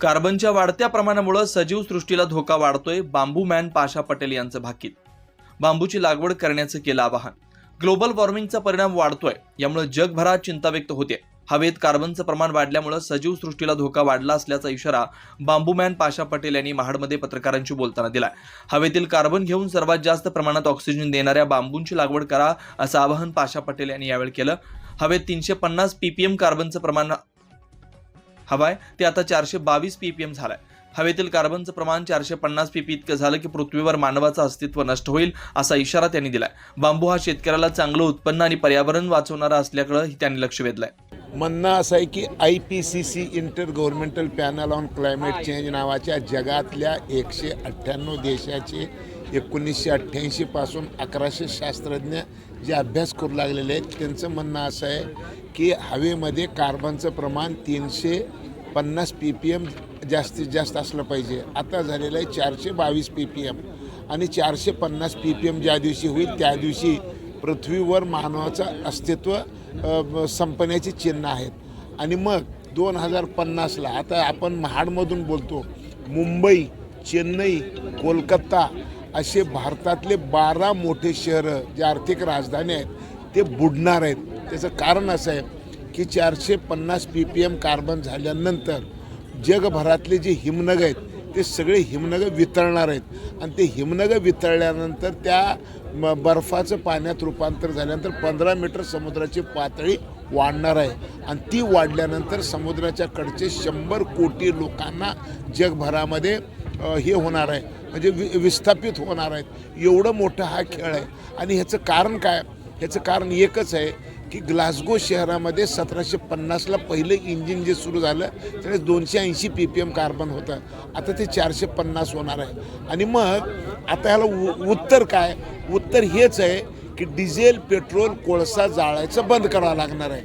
कार्बनच्या वाढत्या प्रमाणामुळे सजीव सृष्टीला धोका वाढतोय बांबू मॅन पाशा पटेल यांचं भाकीत. बांबूची लागवड करण्याचं केलं आवाहन. ग्लोबल वॉर्मिंगचा परिणाम वाढतोय यामुळे जगभरात चिंता व्यक्त होते. हवेत कार्बनचं प्रमाण वाढल्यामुळे सजीव सृष्टीला धोका वाढला असल्याचा इशारा बांबूमॅन पाशा पटेल यांनी महाडमध्ये पत्रकारांशी बोलताना दिला हवेतील कार्बन घेऊन सर्वात जास्त प्रमाणात ऑक्सिजन देणाऱ्या बांबूंची लागवड करा असं आवाहन पाशा पटेल यांनी यावेळी केलं. हवेत तीनशे पन्नास पीपीएम कार्बनचं प्रमाण हवाय ते आता चारशे बावीस पीपीएम आहे हवेतील कार्बनचं प्रमाण चारशे पन्नास पीपी इतकं झालं की पृथ्वीवर मानवाचं अस्तित्व नष्ट होईल असा इशारा त्यांनी दिलाय. बांबू हा शेतकऱ्याला चांगलं उत्पन्न आणि पर्यावरण वाचवणारा असल्याकडे त्यांनी लक्ष वेधलंय. म्हणणं असं आहे की I P C C inter governmental panel on climate change नावाच्या जगातल्या एकशे अठ्ठ्याण्णव देशाचे एकोणीसशे अठ्ठ्याऐंशीपासून अकराशे शास्त्रज्ञ जे अभ्यास करू लागलेले आहेत त्यांचं म्हणणं असं आहे की हवेमध्ये कार्बनचं प्रमाण तीनशे पन्नास पी पी एम जास्तीत जास्त असलं पाहिजे. आता झालेलं आहे चारशे बावीस पी पी एम आणि चारशे पन्नास पी पी एम ज्या दिवशी होईल त्या दिवशी पृथ्वीवर मानवाचं अस्तित्व संपण्याची चिन्ह आहेत. आणि मग दोन हजार पन्नासला आता आपण महाडमधून बोलतो मुंबई चेन्नई कोलकाता असे भारतातले बारा मोठे शहरं जे आर्थिक राजधानी आहेत ते बुडणार आहेत. त्याचं कारण असं आहे की चारशे पन्नास पी पी एम कार्बन झाल्यानंतर जगभरातले जे हिमनग आहेत ते सगळे हिमनग वितळणार आहेत. आणि ते हिमनग वितळल्यानंतर त्या म- बर्फाचं पाण्यात रूपांतर झाल्यानंतर पंधरा मीटर समुद्राची पातळी वाढणार आहे. आणि ती वाढल्यानंतर समुद्राच्या कडचे शंभर कोटी लोकांना जगभरामध्ये हे होणार आहे. म्हणजे वि विस्थापित होणार आहेत. एवढं मोठा हा खेळ आहे. आणि ह्याचं कारण काय? ह्याचं कारण एकच आहे की ग्लासगो शहरामध्ये सतराशे पन्नासला पहिलं इंजिन जे सुरू झालं त्याने दोनशे ऐंशी पी पी एम कार्बन होतं. आता ते चारशे पन्नास होणार आहे. आणि मग आता ह्याला उ उत्तर काय? उत्तर हेच आहे की डिझेल पेट्रोल कोळसा जाळायचं बंद करावं लागणार आहे.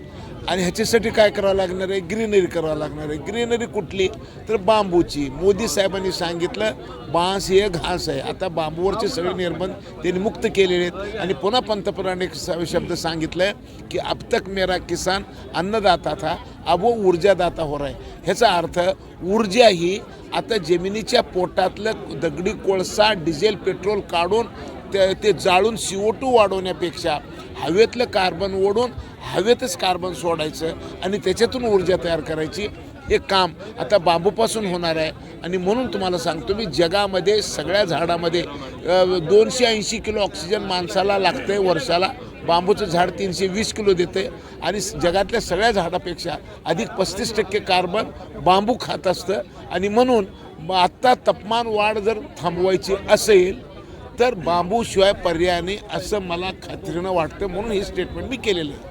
आणि ह्याच्यासाठी काय करावं लागणार आहे? ग्रीनरी करावं लागणार आहे. ग्रीनरी कुठली? तर बांबूची. मोदी साहेबांनी सांगितलं बांस हे घास आहे. आता बांबूवरचे सगळे निर्बंध त्यांनी मुक्त केलेले आहेत. आणि पुन्हा पंतप्रधानांनी एक शब्द सांगितलं आहे की अब तक मेरा किसान अन्नदाता था अब वो ऊर्जादाता हो रहा है. ह्याचा अर्थ ऊर्जा ही आता जमिनीच्या पोटातलं दगडी कोळसा डिझेल पेट्रोल काढून ते ते जाळून सी ओ टू वाढवण्यापेक्षा हवेतलं कार्बन ओढून हवेतच कार्बन सोडायचं आणि त्याच्यातून ऊर्जा तयार करायची हे काम आता बांबूपासून होणार आहे. आणि म्हणून तुम्हाला सांगतो मी जगामध्ये सगळ्या झाडामध्ये दोनशे ऐंशी किलो ऑक्सिजन माणसाला लागतंय वर्षाला. बांबूचं झाड तीनशे वीस किलो देते आणि जगातल्या सगळ्या झाडापेक्षा अधिक पस्तीस टक्के कार्बन बांबू खात असतं. आणि म्हणून आत्ता तापमान वाढ जर थांबवायची असेल तर बांबूशिवाय पर्याय नाही असं मला खात्रीनं वाटतं म्हणून हे स्टेटमेंट मी केलेलं आहे.